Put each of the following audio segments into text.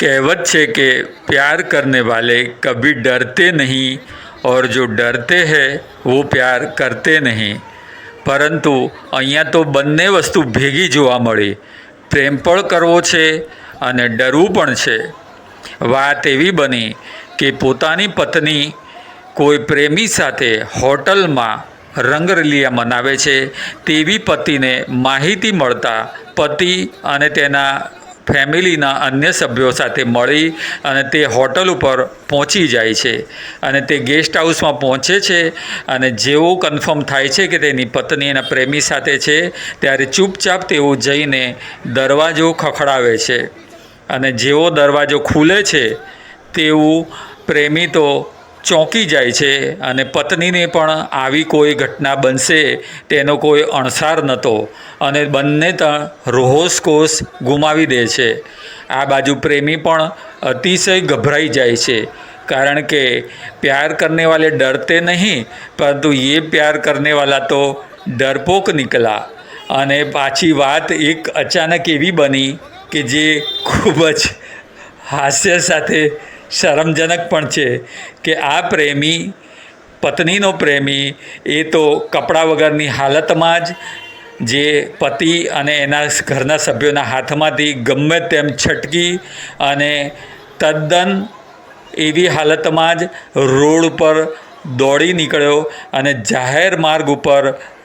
કહેવત છે કે પ્યાર કરને વાલે કભી ડરતે નહીં ઓર જો ડરતે હૈ, વો પ્યાર કરતે નહીં. પરંતુ અહીંયા તો બંને વસ્તુ ભેગી જોવા મળી. પ્રેમ પણ કરવો છે અને ડરવું પણ છે. વાત એવી બની કે પોતાની પત્ની કોઈ પ્રેમી સાથે હોટલમાં રંગરેલીયા મનાવે છે તેવી પતિને માહિતી મળતા પતિ અને તેના ફેમિલીના અન્ય સભ્યો સાથે મળી અને તે હોટલ ઉપર પહોંચી જાય છે અને તે ગેસ્ટ હાઉસમાં પહોંચે છે અને જેવો કન્ફર્મ થાય છે કે તેની પત્ની એના પ્રેમી સાથે છે, ત્યારે ચૂપચાપ તેઓ જઈને દરવાજો ખખડાવે છે. અને જેવો દરવાજો ખુલે છે, તેવું પ્રેમી તો ચોંકી જાય છે અને પત્નીને પણ આવી કોઈ ઘટના બનશે, તેનો કોઈ અણસાર નહોતો અને બંને ત્રણ રોહોસકોષ ગુમાવી દે છે. આ બાજુ પ્રેમી પણ અતિશય ગભરાઈ જાય છે, કારણ કે પ્યાર કરને વાલે ડરતે નહીં, પરંતુ એ પ્યાર કરને વાલા તો ડરપોક નીકળા અને પાછી વાત એક અચાનક એવી બની કે જે ખૂબ જ હાસ્ય સાથે શરમજનક પણ છે કે આ પ્રેમી, પત્નીનો પ્રેમી, એ તો કપડાં વગરની હાલતમાં જ જે પતિ અને એના ઘરના સભ્યોના હાથમાંથી ગમે તેમ છટકી અને તદ્દન એવી હાલતમાં જ રોડ ઉપર દોડી નીકળ્યો અને જાહેર માર્ગ ઉપર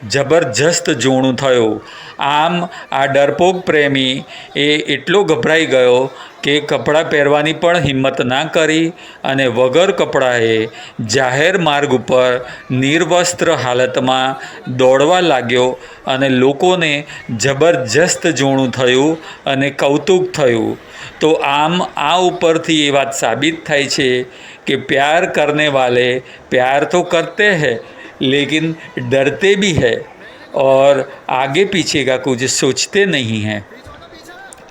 જબરજસ્ત જોણું થયું. આમ આ ડરપોક પ્રેમી એ એટલો ગભરાઈ ગયો કે કપડાં પહેરવાની પણ હિંમત ના કરી અને વગર કપડાએ જાહેર માર્ગ ઉપર નિર્વસ્ત્ર હાલતમાં દોડવા લાગ્યો અને લોકોને જબરજસ્ત જોણું થયું અને કૌતુક થયું. તો આમ આ ઉપરથી એ વાત સાબિત થાય છે કે પ્યાર કરને વાલે પ્યાર તો કરતે હૈ लेकिन डरते भी हैं और आगे पीछे का कुछ सोचते नहीं हैं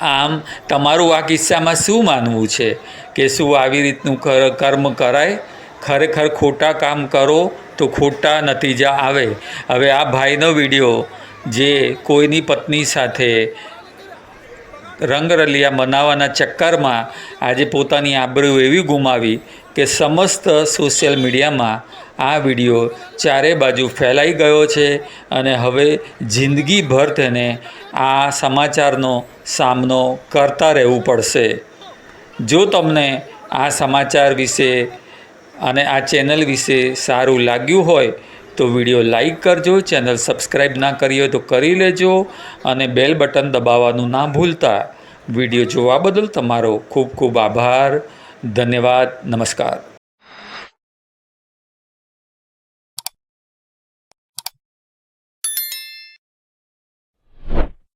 આમ તમારું આ કિસ્સામાં શું માનવું છે કે શું આવી રીતનું કર- કર્મ કરાય ખરેખર ખોટા કામ કરો તો ખોટા નતીજા આવે હવે આ ભાઈનો વિડીયો જે કોઈની પત્ની સાથે રંગરલિયા મનાવવાના ચક્કરમાં આજે પોતાની આબરૂ એવી ગુમાવી કે સમસ્ત સોશિયલ મીડિયામાં આ વીડિયો ચારે બાજુ ફેલાઈ ગયો છે અને હવે જિંદગીભર તેને આ સમાચારનો સામનો કરતા રહેવું પડશે. જો તમને આ સમાચાર વિશે અને આ ચેનલ વિશે સારું લાગ્યું હોય તો વીડિયો લાઈક કરજો, ચેનલ સબસ્ક્રાઈબ ના કરી હોય તો કરી લેજો અને બેલ બટન દબાવવાનું ના ભૂલતા. વીડિયો જોવા બદલ તમારો ખૂબ ખૂબ આભાર. ધન્યવાદ નમસ્કાર.